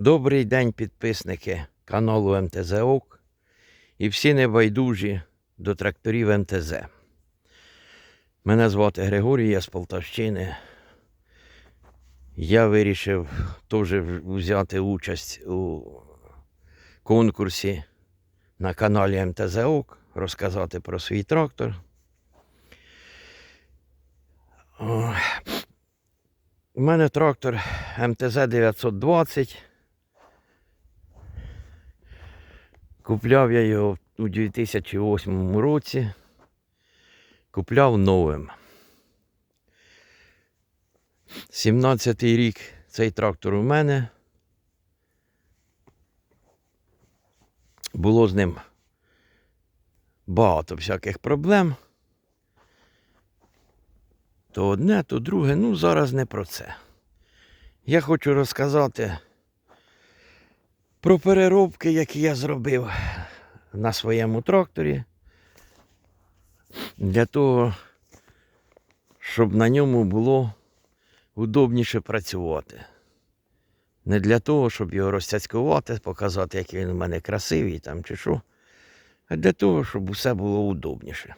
Добрий день, підписники каналу МТЗ ОК і всі небайдужі до тракторів МТЗ. Мене звати Григорій, я з Полтавщини. Я вирішив теж взяти участь у конкурсі на каналі МТЗ ОК, розказати про свій трактор. У мене трактор МТЗ 920. Купляв я його у 2008 році. Купляв новим. 17-й рік цей трактор у мене. Було з ним багато всяких проблем. То одне, то друге, ну зараз не про це. Я хочу розказати про переробки, які я зробив на своєму тракторі. Для того, щоб на ньому було удобніше працювати. Не для того, щоб його розцяцькувати, показати, який він у мене красивий там чи що, а для того, щоб усе було удобніше.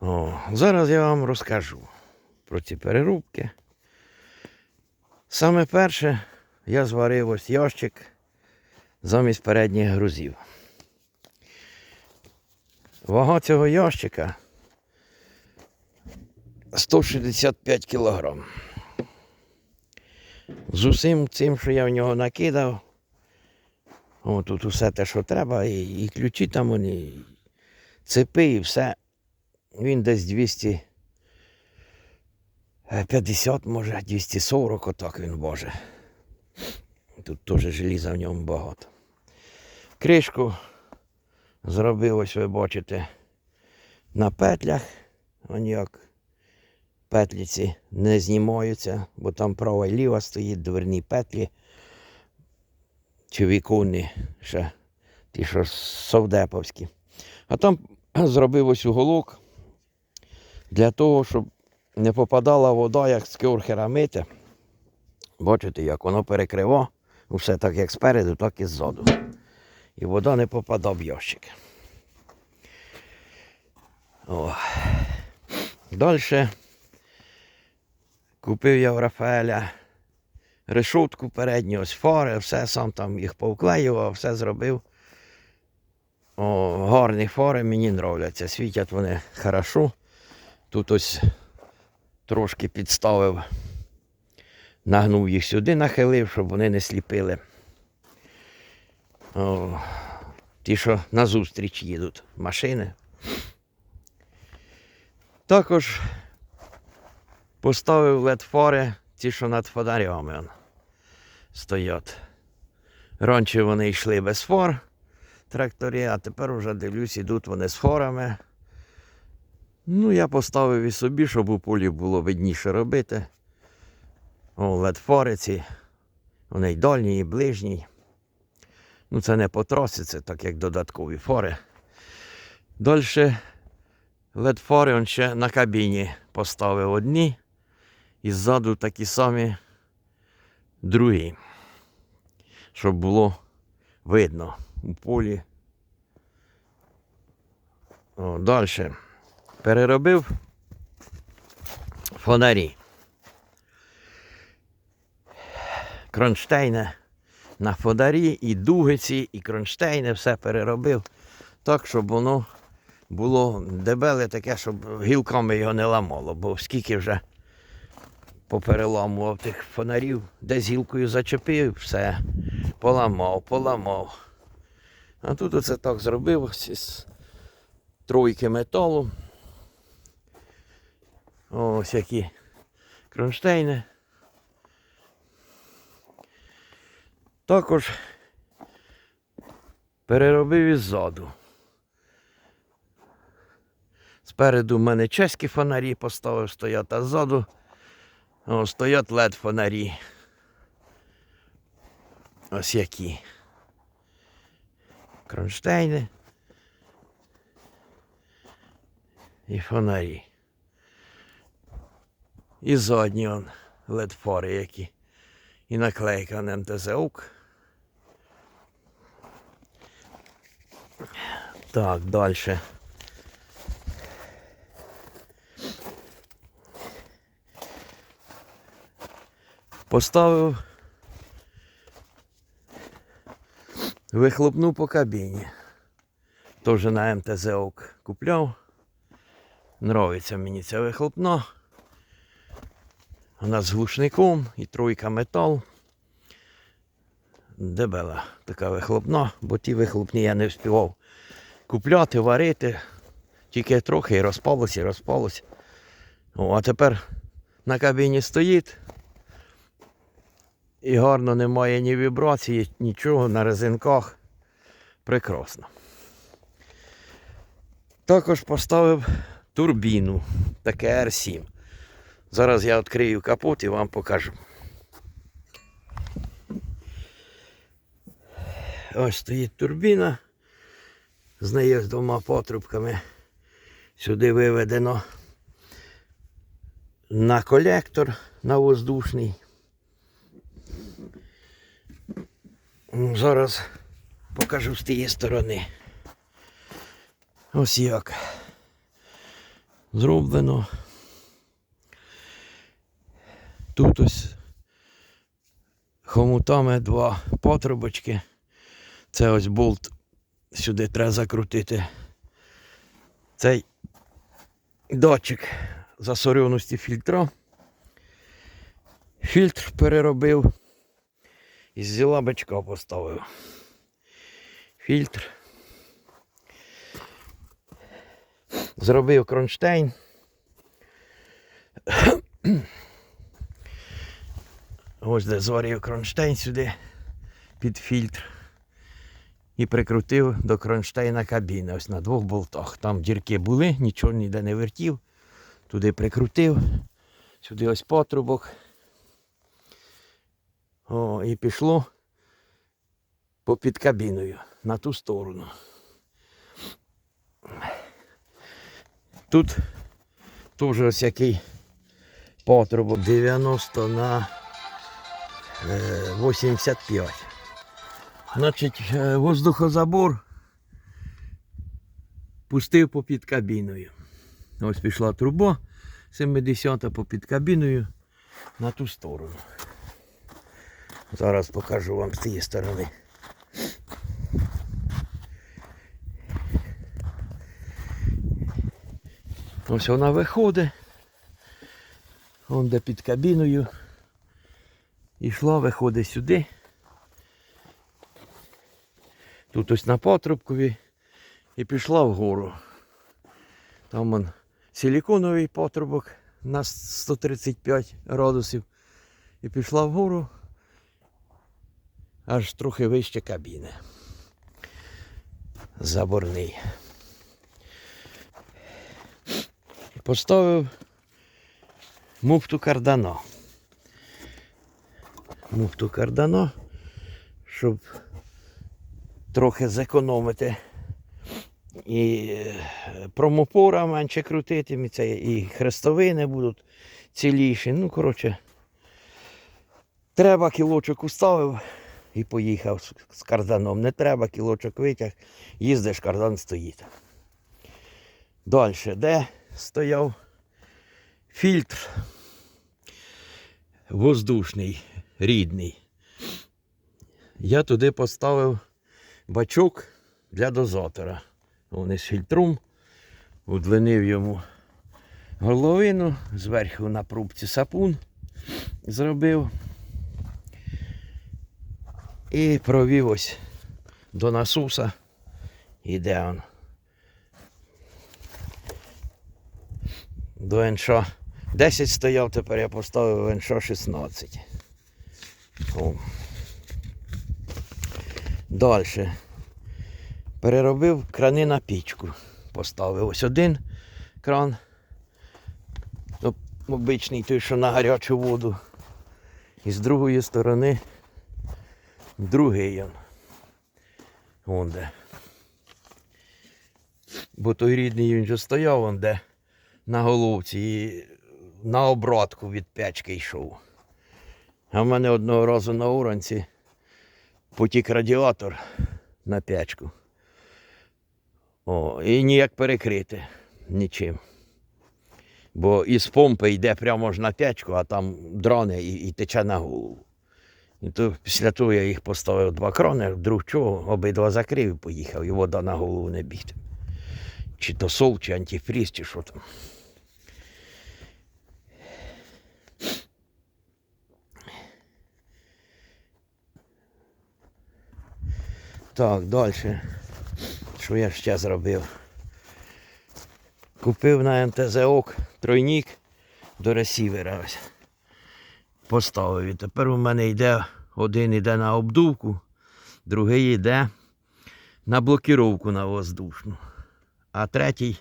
О, зараз я вам розкажу про ці переробки. Саме перше, я зварив ось ящик замість передніх грузів. Вага цього ящика 165 кг. З усім цим, що я в нього накидав, тут усе те, що треба, і, і ключі там вони, і цепи, і все. Він десь 250, може, 240, отак він може. Тут теж желіза в ньому багато. Кришку зробив, ось ви бачите, на петлях. Вон як петлі ці не знімаються, бо там права і ліва стоїть дверні петлі. Чи віконні ще ті, що совдеповські. А там зробив ось уголок для того, щоб не попадала вода, як з кюрхера мити. Бачите, як воно перекрива, все так як спереду, так і ззаду. І вода не попадає в ящик. Далі купив я в Рафаеля решетку передню, ось фари, все сам там їх повклеював, все зробив. О, гарні фари мені нравляться. Світять вони хорошо. Тут ось трошки підставив, нагнув їх сюди, нахилив, щоб вони не сліпили. О, ті, що назустріч їдуть машини. Також поставив LED-фари, ті, що над фонарями стоять. Раніше вони йшли без фар тракторі, а тепер вже дивлюсь, ідуть вони з фарами. Ну, я поставив і собі, щоб у полі було видніше робити. О, LED-фари ці. Вони й дальні, і ближні. Ну, це не по трасі, це так як додаткові фари. Далі LED-фари он ще на кабіні поставив одні. І ззаду такі самі другі. Щоб було видно у полі. Далі. Переробив фонарі. Кронштейни на фонарі, і дугиці, і кронштейни, все переробив так, щоб воно було дебеле таке, щоб гілками його не ламало, бо скільки вже попереламував тих фонарів, десь гілкою зачепив, все, поламав, поламав. А тут оце так зробив із тройки металу. Ось які кронштейни. Також переробив іззаду. Спереду в мене чеські фонарі поставив стоять, а ззаду о, стоять led фонарі. Ось які. Кронштейни. І фонарі. І задні он led фари які. І наклейка на МТЗУК. Так, далі. Поставив вихлопну по кабіні. Теж на МТЗОК купляв. Нравиться мені це вихлопно. Вона з глушником і тройка метал. Дебела така вихлопна, бо ті вихлопні я не встигав купляти, варити. Тільки трохи і розпалося, і розпалося. О, а тепер на кабіні стоїть. І гарно немає ні вібрації, нічого на резинках. Прекрасно. Також поставив турбіну, таке R7. Зараз я відкрию капот і вам покажу. Ось стоїть турбіна. З нею з двома патрубками сюди виведено на колектор на воздушний. Зараз покажу з тієї сторони. Ось як зроблено. Тут ось хомутами два патрубочки. Це ось болт сюди треба закрутити. Цей датчик засореності фільтра. Фільтр переробив і з бачка поставив. Фільтр. Зробив кронштейн. Ось де зварив кронштейн сюди під фільтр. І прикрутив до кронштейна кабіни. Ось на двох болтах. Там дірки були, нічого ніде не вертів. Туди прикрутив. Сюди ось патрубок. О, і пішло попід кабіною на ту сторону. Тут теж ось який патрубок 90 на е, 85. Значить, е, воздухозабор пустив попід кабіною. Ось пішла труба 70 попід кабіною на ту сторону. Зараз покажу вам з цієї сторони. Ось вона виходить. Вон де під кабіною. Ішла, виходить сюди. Тут ось на патрубкові і пішла вгору. Там он силіконовий патрубок на 135 градусів. І пішла вгору аж трохи вище кабіни. Заборний. Поставив муфту кардано. Муфту кардано, щоб трохи зекономити. І е, промопора менше крутитиметься, і хрестовини будуть ціліші. Ну, коротше, треба кілочок уставив і поїхав з- з карданом. Не треба кілочок витяг, їздиш, кардан стоїть. Далі, де стояв фільтр воздушний, рідний. Я туди поставив бачок для дозатора. Вони з фільтром, удлинив йому горловину, зверху на прубці сапун зробив. І провів ось до насуса. Іде он. До НШ 10 стояв, тепер я поставив НШ 16. О. Далі. Переробив крани на пічку. Поставив ось один кран. Ну, Обичний той, що на гарячу воду. І з другої сторони другий. Вон де. Бо той рідний він же стояв, вон де на головці і на обратку від печки йшов. А в мене одного разу на уранці потік радіатор на печку. О, і ніяк перекрити нічим. Бо із помпи йде прямо ж на печку, а там дрони і, і тече на голову. І то після того я їх поставив два крони, вдруг чого, обидва закрив і поїхав, і вода на голову не бігтиме. Чи то сол, чи антифріз, чи що там. Так, далі. Що я ще зробив? Купив на МТЗ-ок тройник до ресівера. Поставив. І тепер у мене йде один йде на обдувку, другий йде на блокіровку на воздушну. А третій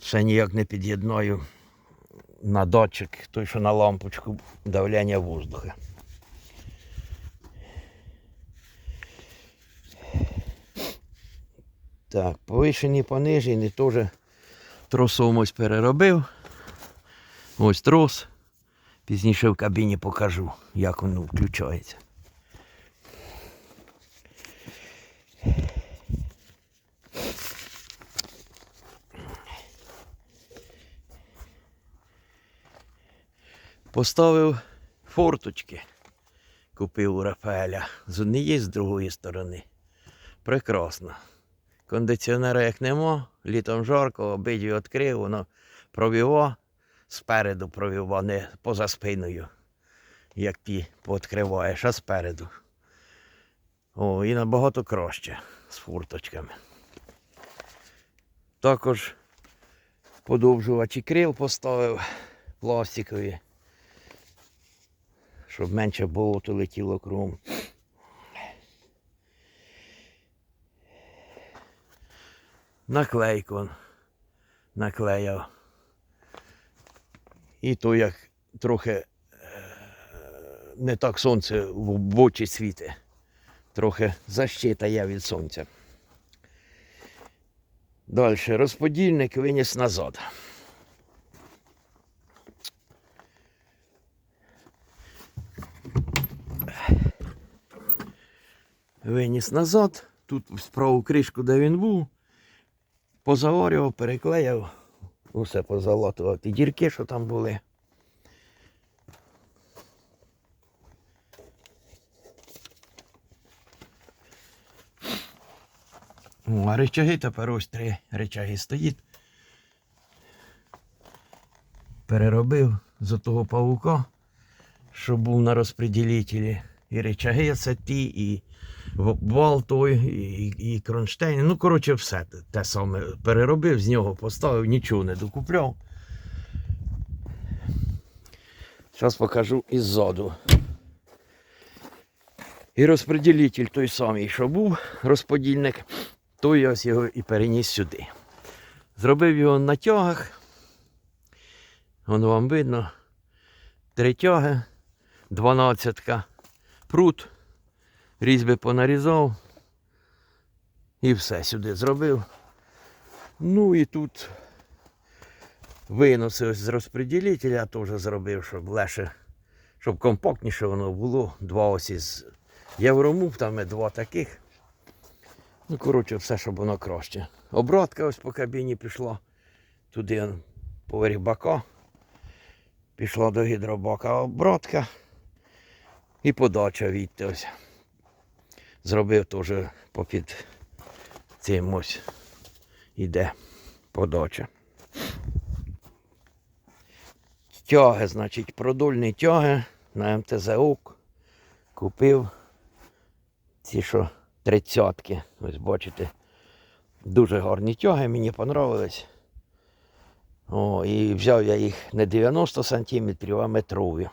ще ніяк не під'єднаю на датчик, той, що на лампочку давлення воздуха. Так, повишені, понижені, теж тросом ось переробив. Ось трос. Пізніше в кабіні покажу, як воно включається. Поставив форточки. Купив у Рафаеля з однієї, з другої сторони. Прекрасно. Кондиціонера як нема, літом жарко, обидві відкрив, воно провіво, спереду провіво, не поза спиною, як ті пооткриваєш, а спереду. О, і набагато краще з фурточками. Також подовжувачі крил поставив пластикові, щоб менше болото летіло кругом. Наклейку наклеяв. І то як трохи е, не так сонце в очі світи. Трохи защита є від сонця. Далі розподільник виніс назад. Виніс назад. Тут справу кришку, де він був, позаорював, переклеїв, усе позалатував. Ті дірки, що там були. О, а речаги тепер ось три речаги стоїть. Переробив з того павука, що був на розпреділителі. І речаги це ті, і той, і, і кронштейн. Ну, коротше, все те, саме переробив, з нього поставив, нічого не докупляв. Зараз покажу іззаду. І розподілитель той самий, що був розподільник, той я його і переніс сюди. Зробив його на тягах. Воно вам видно. Три тяги, дванадцятка, прут, різьби понарізав. І все сюди зробив. Ну і тут виноси ось з розподілителя теж зробив, щоб легше, щоб компактніше воно було. Два ось із Євромув, там і два таких. Ну, коротше, все, щоб воно краще. Обратка ось по кабіні пішла. Туди по рібака. Пішла до гідробака обратка. І подача ось. Зробив теж попід цим ось іде подача. Тяги, значить, продольні тяги на МТЗУК купив ці що тридцятки. Ось бачите. Дуже гарні тяги, мені понравились. О, і взяв я їх не 90 сантиметрів, а метрові.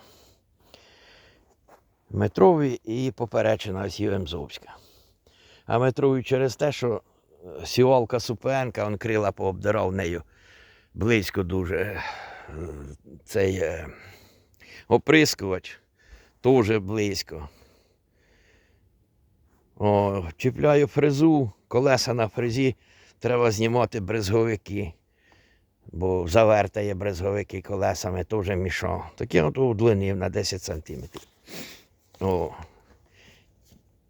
Метрові і поперечина ось Євемзовська. А метрові через те, що е, сівалка Супенка, он крила пообдирав нею близько дуже. Е, Цей е, оприскувач теж близько. О, чіпляю фрезу, колеса на фрезі, треба знімати брезговики. бо завертає брезговики колесами, теж мішав. Таке от удлинив на 10 сантиметрів. О.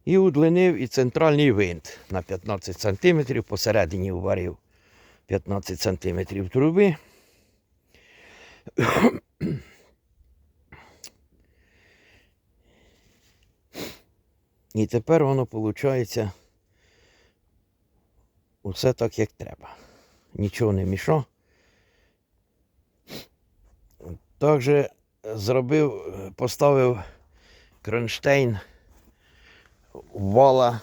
І удлинив і центральний винт на 15 сантиметрів, посередині уварив 15 сантиметрів труби. І тепер воно виходить усе так, як треба. Нічого не мішав. Також зробив, поставив кронштейн вала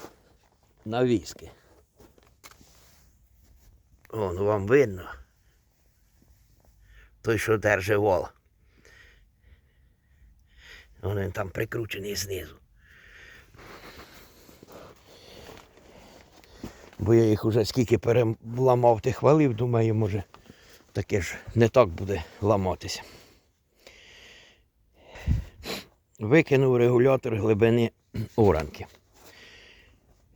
на віски. О, ну вам видно. Той, що держить вал. Він там прикручений знизу. Бо я їх уже скільки переламав тих валів, думаю, може таке ж не так буде ламатися. Викинув регулятор глибини оранки.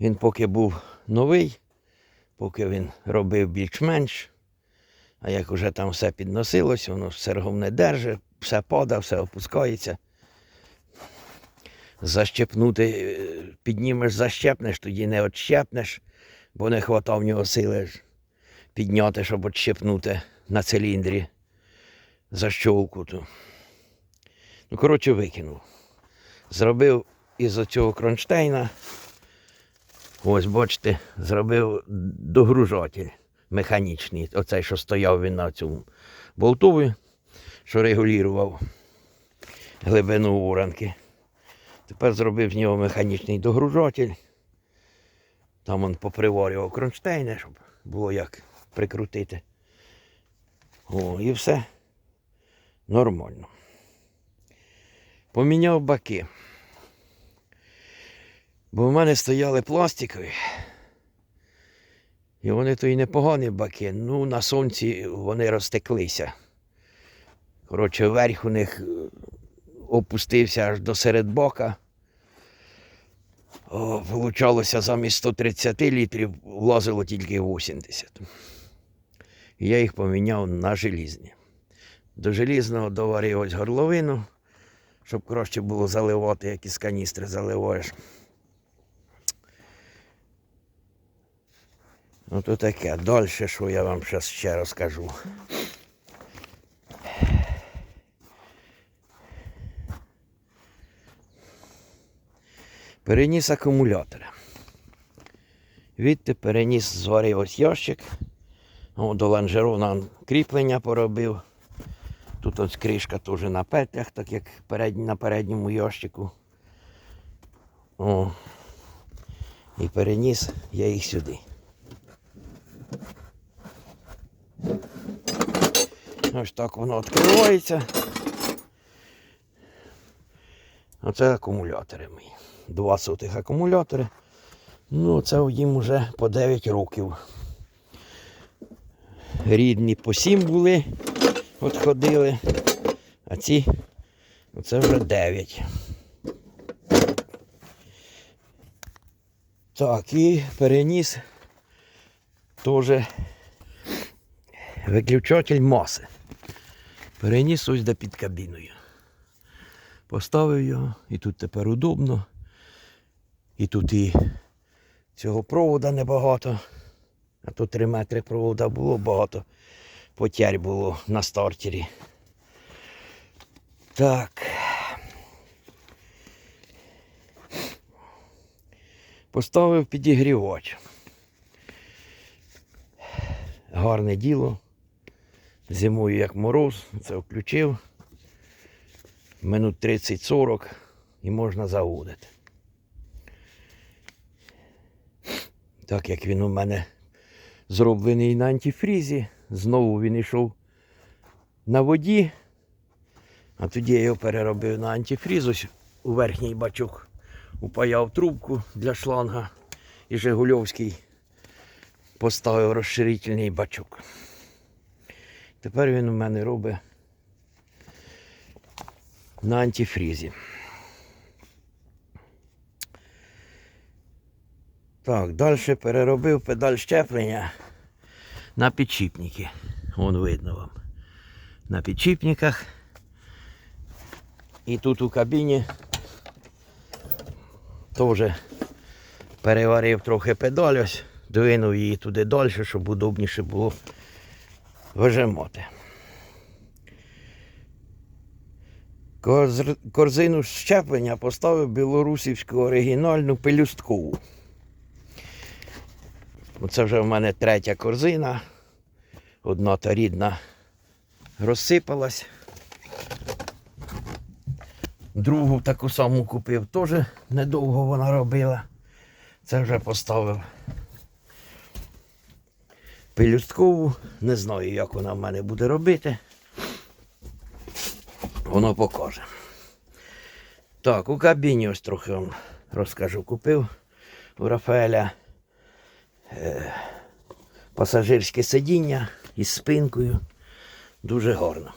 Він поки був новий, поки він робив більш-менш, а як уже там все підносилось, воно сергом не держить, все падає, все опускається. Защепнути, е, піднімеш, защепнеш, тоді не отщепнеш, бо не хватав в нього сили підняти, щоб отщепнути на циліндрі защолку. Ну, коротше, викинув. Зробив із оцього кронштейна. Ось, бачите, зробив догружатель механічний. Оцей, що стояв він на цьому болтові, що регулював глибину уранки. Тепер зробив з нього механічний догружатель. Там він поприварював кронштейни, щоб було як прикрутити. О, і все нормально. Поміняв баки. Бо в мене стояли пластикові. І вони то й непогані баки. Ну, на сонці вони розтеклися. Коротше, верх у них е, опустився аж до серед бока. Получалося замість 130 літрів влазило тільки 80. Я їх поміняв на желізні. До желізного доварив ось горловину, щоб краще було заливати, як із каністри заливаєш. Ну то таке. Далі, що я вам зараз ще розкажу. Переніс акумулятора. Відти переніс, зварив ось ящик. О, до ланжерона кріплення поробив. Тут ось кришка теж на петлях, так як на передньому ящику. О. І переніс я їх сюди. Ось так воно відкривається. Оце акумулятори мої. Два сотих акумулятори. Ну, це їм вже по 9 років. Рідні по 7 були, от ходили, а ці оце вже 9. Так, і переніс теж виключатель маси. Переніс ось де під кабіною. Поставив його, і тут тепер удобно. І тут і цього провода небагато. А тут 3 метри провода було багато. Потярь було на стартері. Так. Поставив підігрівач. Гарне діло. Зимою як мороз, це включив. Минут 30-40 і можна заводити. Так як він у мене зроблений на антифрізі, знову він йшов на воді, а тоді я його переробив на антифріз, ось у верхній бачок упаяв трубку для шланга і Жигульовський поставив розширительний бачок. Тепер він у мене робить на антифрізі. Так, далі переробив педаль щеплення на підшипники. Вон видно вам. На підчіпниках. І тут у кабіні теж переварив трохи педаль ось, двинув її туди далі, щоб удобніше було вижимати. Корзину щеплення поставив білорусівську оригінальну пелюсткову. Оце вже в мене третя корзина. Одна та рідна розсипалась. Другу таку саму купив, теж недовго вона робила. Це вже поставив пелюсткову. Не знаю, як вона в мене буде робити. Воно покаже. Так, у кабіні ось трохи вам розкажу. Купив у Рафаеля пасажирське сидіння із спинкою. Дуже гарно.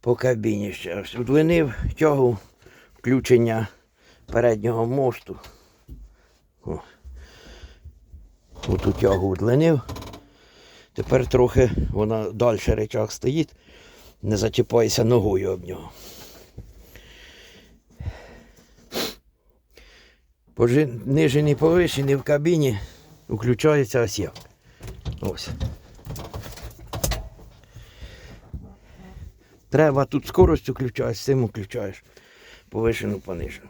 По кабіні ще ось удлинив тягу включення переднього мосту. О. Оту тягу удлинив. Тепер трохи вона далі речах стоїть, не зачіпайся ногою об нього. Понижені повишені в кабіні включається як. Ось. Треба тут скорость включаєш, цим включаєш. Повишену, понижену.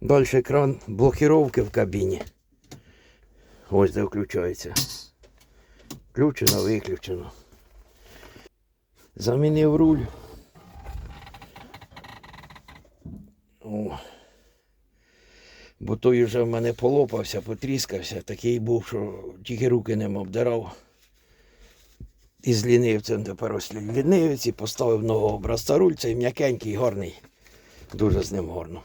Далі екран блокировки в кабіні. Ось де включається. Включено, виключено. Замінив руль. Бо той вже в мене полопався, потріскався. Такий був, що тільки руки ним обдирав. І з лінивцем тепер ось лінивець і поставив нового образця руль. Цей м'якенький, гарний. Дуже з ним гарно.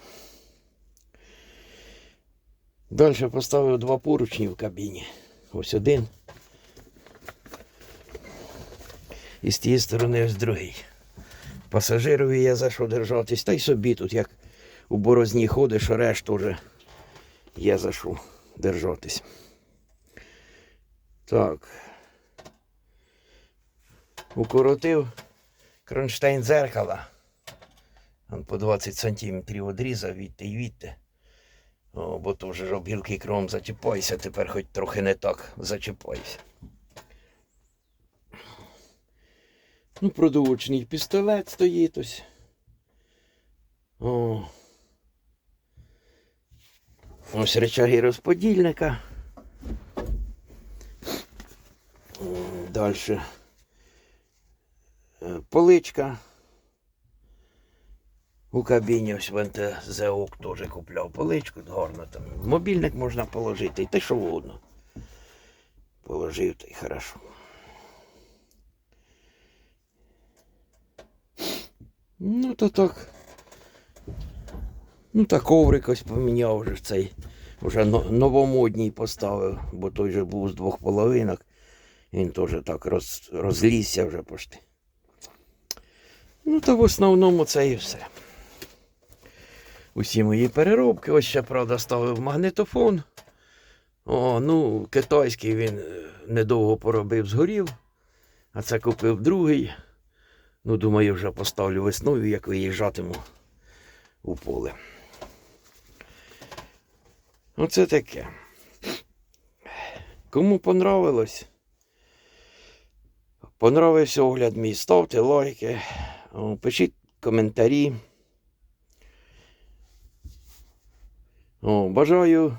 Далі поставив два поручні в кабіні. Ось один. І з тієї сторони ось другий. Пасажирові є за що держатись. Та й собі тут, як у борозні ходиш, решт теж є за що держатись. Так. Укоротив кронштейн дзеркала. Он по 20 сантиметрів одрізав відти і відти. О, бо то вже ж об гілки кром зачіпайся, тепер хоч трохи не так зачіпайся. Ну, продовольчний пістолет стоїть ось. О. Ось речаги розподільника. Далі поличка. У кабіні ось в НТЗОК теж купляв поличку, гарно там. Мобільник можна положити, і те що угодно. Положив, та й хорошо. Ну, то так. Ну, та коврик ось поміняв вже цей. Вже новомодній поставив, бо той же був з двох половинок. Він теж так роз, розлізся вже пошти. Ну, та в основному це і все. Усі мої переробки. Ось ще, правда, ставив магнітофон. О, ну, китайський він е, недовго поробив, згорів. А це купив другий. Ну, думаю, вже поставлю весною, як виїжджатиму у поле. Оце таке. Кому понравилось? Понравився огляд мій, ставте лайки, пишіть коментарі. О, бажаю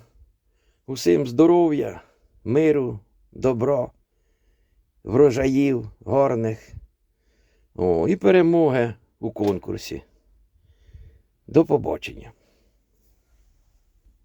усім здоров'я, миру, добра, врожаїв гарних. О, і перемоги у конкурсі. До побачення.